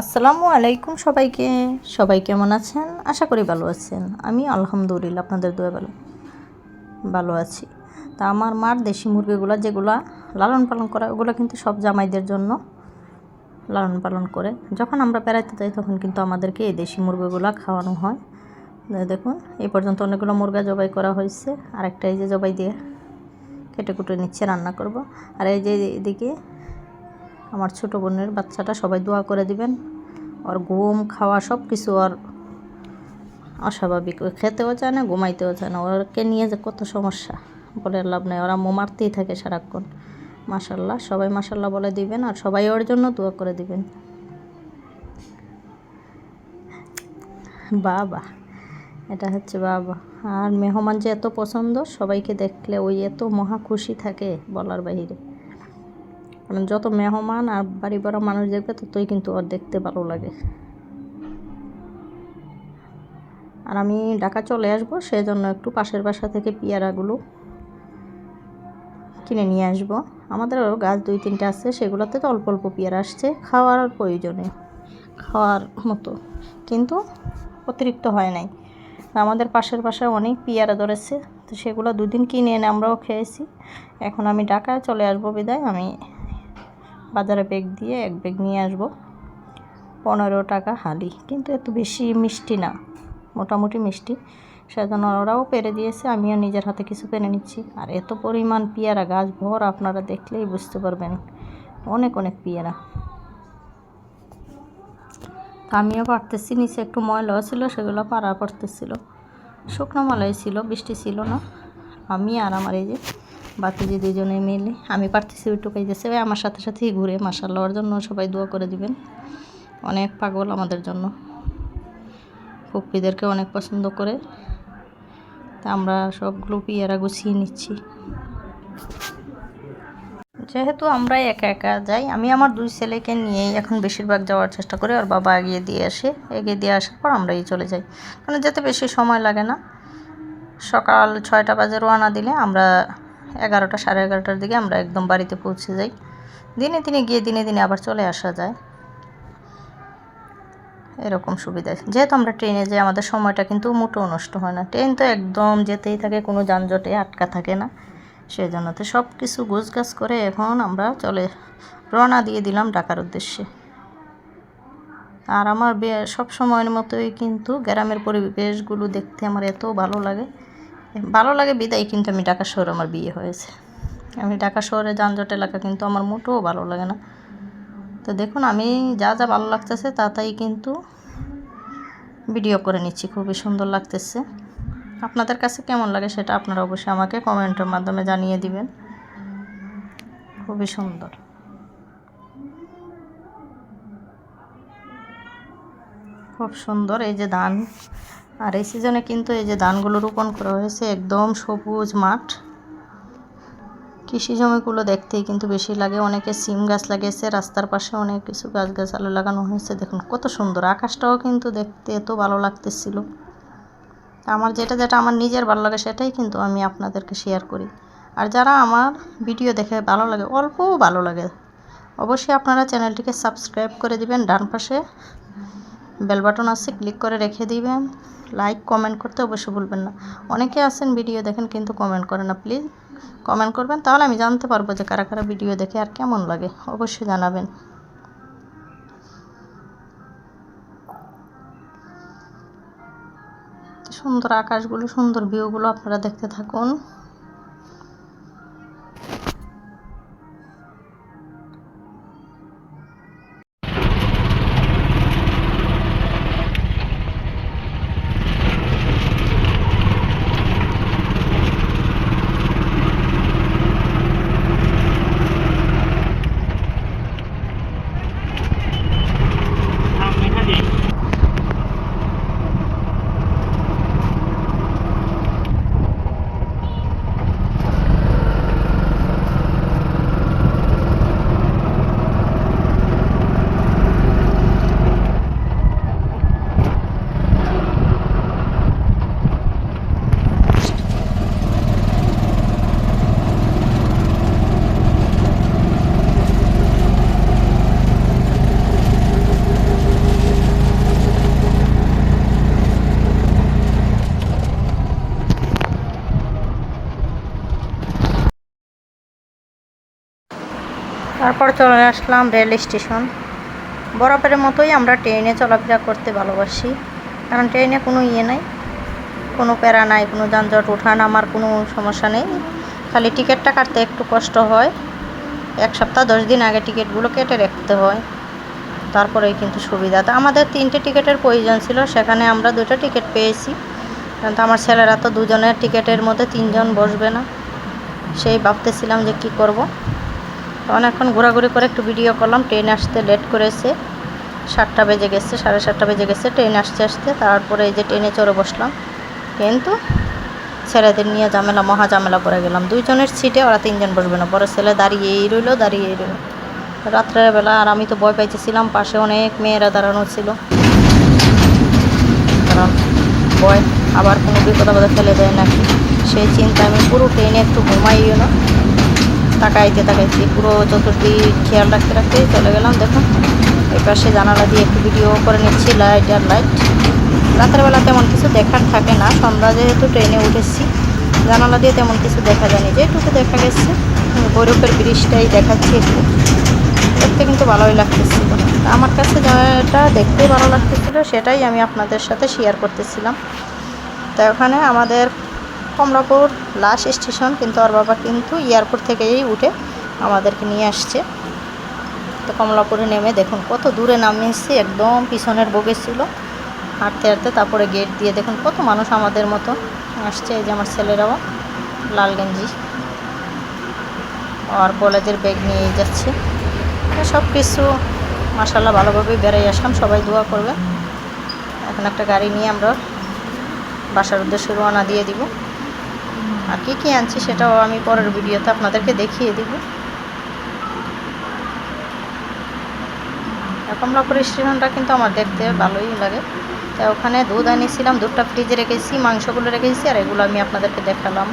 আসসালামু আলাইকুম সবাইকে। সবাই কেমন আছেন? আশা করি ভালো আছেন। আমি আলহামদুলিল্লাহ আপনাদের দোয়া ভালো ভালো আছি। তা আমার মার দেশি মুরগিগুলো যেগুলো লালন পালন করা, ওগুলো কিন্তু সব জামাইদের জন্য লালন পালন করে। যখন আমরা বেড়াইতে যাই তখন কিন্তু আমাদেরকে এই দেশি মুরগিগুলো খাওয়ানো হয়। দেখুন এই পর্যন্ত অনেকগুলো মুরগা জবাই করা হয়েছে। আর একটা এই যে জবাই দিয়ে কেটে কুটে নিচ্ছে, রান্না করব। আর এই যে এদিকে আমার ছোটো বোনের বাচ্চাটা, সবাই দোয়া করে দিবেন। ওর ঘুম, খাওয়া সব কিছু আর অস্বাভাবিক খেতেও চায় না, ঘুমাইতেও চায় না। ওরকে নিয়ে যে কত সমস্যা, বলে লাভ নেই। ওরা মারতেই থাকে সারাক্ষণ। মাসাল্লাহ সবাই মাসাল্লাহ বলে দিবেন আর সবাই ওর জন্য দোয়া করে দিবেন। বাবা, এটা হচ্ছে বাবা। আর মেহমান যে এত পছন্দ, সবাইকে দেখলে ওই এত মহা খুশি থাকে বলার বাহিরে। কারণ যত মেহমান আর বাড়ি ভরা মানুষ দেখবে, ততই কিন্তু ওর দেখতে ভালো লাগে। আর আমি ঢাকা চলে আসব সেই জন্য একটু পাশের বাসা থেকে পেয়ারাগুলো কিনে নিয়ে আসব। আমাদেরও গাছ দুই তিনটে আছে, সেগুলোতে তো অল্প অল্প পেয়ারা আসছে, খাওয়ার প্রয়োজনে, খাওয়ার মতো। কিন্তু অতিরিক্ত হয় নাই। আমাদের পাশের বাসায় অনেক পেয়ারা ধরেছে, তো সেগুলো দুদিন কিনে এনে আমরাও খেয়েছি। এখন আমি ঢাকায় চলে আসব বিদায়, আমি বাজারে ব্যাগ দিয়ে, এক ব্যাগ নিয়ে আসব। পনেরো টাকা হালি। কিন্তু এত বেশি মিষ্টি না, মোটামুটি মিষ্টি। সেজন্য ওরাও পেরে দিয়েছে, আমিও নিজের হাতে কিছু পেরে নিচ্ছি। আর এত পরিমাণ পেয়ারা গাছ ভর আপনারা দেখলেই বুঝতে পারবেন, অনেক অনেক পেয়ারা। আমিও পারতেছি, নিচে একটু ময়লাও ছিল, সেগুলো পাড়া পড়তেছিল। শুকনো মালাই ছিল, বৃষ্টি ছিল না। আমি আর আমার এই যে বাতিজি দুজনে মিলে। আমি পারতেছি ওইটুকাই। যাচ্ছে ভাই, আমার সাথে সাথেই ঘুরে মাসাল্লাহর জন্য সবাই দোয়া করে দিবেন। অনেক পাগল আমাদের জন্য। পুপ্পিদেরকে অনেক পছন্দ করে। তা আমরা সবগুলো পিয়ারা গুছিয়ে নিচ্ছি। যেহেতু আমরা একা একা যাই, আমি আমার দুই ছেলেকে নিয়েই এখন বেশিরভাগ যাওয়ার চেষ্টা করি। আর বাবা এগিয়ে দিয়ে আসে। এগিয়ে দিয়ে আসার পর আমরাই চলে যাই। কারণ যেতে বেশি সময় লাগে না। সকাল ছয়টা বাজে রোয়ানা দিলে আমরা এগারোটা সাড়ে এগারোটার দিকে আমরা একদম বাড়িতে পৌঁছে যাই। দিনে দিনে গিয়ে দিনে দিনে আবার চলে আসা যায়। এরকম সুবিধা। যেহেতু আমরা ট্রেনে যাই, আমাদের সময়টা কিন্তু মোটেও নষ্ট হয় না। ট্রেন তো একদম যেতেই থাকে, কোনো যানজটে আটকা থাকে না। সেই জন্য তো সব কিছু গোছগাছ করে এখন আমরা চলে রওনা দিয়ে দিলাম ঢাকার উদ্দেশ্যে। আর আমার সব সময়ের মতোই কিন্তু গ্রামের পরিবেশগুলো দেখতে আমার এত ভালো লাগে। ভালো লাগে বিদায়, কিন্তু আমি ঢাকা শহরে আমার বিয়ে হয়েছে। আমি ঢাকা শহরে যানজট এলাকা, কিন্তু আমার মোটেও ভালো লাগে না। তো দেখুন, আমি যা যা ভালো লাগতেছে তা তাই কিন্তু ভিডিও করে নিচ্ছি। খুবই সুন্দর লাগতেছে। আপনাদের কাছে কেমন লাগে সেটা আপনারা অবশ্যই আমাকে কমেন্টের মাধ্যমে জানিয়ে দিবেন। খুবই সুন্দর। খুব সুন্দর এই যে ধান। আর এই সিজনে কিন্তু এই যে ধানগুলো রোপণ করা হয়েছে একদম সবুজ মাঠ। কৃষি জমিগুলো দেখতেই কিন্তু বেশি লাগে, অনেকে সিম গাছ লাগিয়েছে, রাস্তার পাশে অনেক কিছু গাছ গাছালো লাগানো হয়েছে। দেখুন কত সুন্দর, আকাশটাও কিন্তু দেখতে এত ভালো লাগতেছিল। আমার যেটা যেটা আমার নিজের ভালো লাগে সেটাই কিন্তু আমি আপনাদেরকে শেয়ার করি। আর যারা আমার ভিডিও দেখে ভালো লাগে, অল্পও ভালো লাগে, অবশ্যই আপনারা চ্যানেলটিকে সাবস্ক্রাইব করে দিবেন ডান পাশে। বেল বাটন আছে, ক্লিক করে রেখে দিবেন লাইক, কমেন্ট করতে অবশ্যই ভুলবেন না। অনেকে আছেন ভিডিও দেখেন কিন্তু কমেন্ট করে না, প্লিজ কমেন্ট করবেন, তাহলে আমি জানতে পারব যে কারা কারা ভিডিও দেখে আর কেমন লাগে, অবশ্যই জানাবেন। সুন্দর আকাশগুলো, সুন্দর ভিউগুলো আপনারা দেখতে থাকুন। তারপর চলে আসলাম রেল স্টেশন। বরাবরের মতোই আমরা ট্রেনে চলাফেরা করতে ভালোবাসি। কারণ ট্রেনে কোনো ইয়ে নাই, কোনো প্যারা নাই, কোনো যানজট ওঠা নামার কোনো সমস্যা নেই। খালি টিকিটটা কাটতে একটু কষ্ট হয়। এক সপ্তাহ, দশ দিন আগে টিকিটগুলো কেটে রাখতে হয়। তারপরেই কিন্তু সুবিধা। তো আমাদের তিনটে টিকিটের প্রয়োজন ছিল, সেখানে আমরা দুটো টিকিট পেয়েছি। কিন্তু আমার ছেলেরা তো দুজনের টিকিটের মধ্যে তিনজন বসবে না। সেই ভাবতেছিলাম যে কি করব। এখন ঘোরাঘুরি করে একটু ভিডিও করলাম ট্রেন আসতে লেট করেছে। সাতটা বেজে গেছে, সাড়ে সাতটা বেজে গেছে ট্রেন আসতে আসতে তারপরে এই যে ট্রেনে চড়ে বসলাম। কিন্তু ছেলেদের নিয়ে ঝামেলা, মহা ঝামেলা পড়ে গেলাম। দুইজনের সিটে ওরা তিনজন বসবে না। বড় ছেলে দাঁড়িয়েই রইল দাঁড়িয়েই রইল। রাত্রের বেলা আর আমি তো ভয় পাইতেছিলাম, পাশে অনেক মেয়েরা দাঁড়ানো ছিল। কারণ ভয়, আবার কোনো বিপদ আপদে ফেলে দেয় নাকি? সেই চিন্তা আমি পুরো ট্রেনে একটু ঘুমাইও না। তাকাইতে তাকাইতে পুরো চতুর্দিক খেয়াল রাখতে রাখতে চলে গেলাম দেখুন এই পাশে জানালা দিয়ে একটু ভিডিও করে নিচ্ছি লাইট আর লাইট রাতের বেলা তেমন কিছু দেখার থাকে না, সন্ধ্যা যেহেতু ট্রেনে উঠেছি, জানালা দিয়ে তেমন কিছু দেখা যায়নি। যেটুকু দেখা গেছে, বরফের ব্রিজটাই দেখাচ্ছি একটু। দেখতে কিন্তু ভালোই লাগতেছিল। আমার কাছে যেটা দেখতে ভালো লাগতেছিল, সেটাই আমি আপনাদের সাথে শেয়ার করতেছিলাম। তো ওখানে আমাদের কমলাপুর লাস্ট স্টেশন, কিন্তু ওর বাবা কিন্তু এয়ারপোর্ট থেকেই উঠে আমাদেরকে নিয়ে আসছে। তো কমলাপুরে নেমে দেখুন, কত দূরে নামিয়েছি, একদম পিছনের বগে ছিল। হাঁটতে হাঁটতে তারপরে গেট দিয়ে দেখুন, কত মানুষ আমাদের মতো আসছে, এই যে আমার ছেলেরাও, লাল গেঞ্জি। আর কলেজের ব্যাগ নিয়ে যাচ্ছে। সব কিছু মাসাল্লাহ ভালোভাবেই বেড়াই আসলাম, সবাই দোয়া করবে এখন একটা গাড়ি নিয়ে আমরা বাসার উদ্দেশ্যে রওনা দিয়ে দিব। আর কী কী আনছি সেটাও আমি পরের ভিডিওতে আপনাদেরকে দেখিয়ে দিব। কমলাপুর স্টেশনটা কিন্তু আমার দেখতে ভালোই লাগে। তা ওখানে দুধ আনিয়েছিলাম দুধটা ফ্রিজে রেখেছি, মাংসগুলো রেখেছি, আর এগুলো আমি আপনাদেরকে দেখালাম।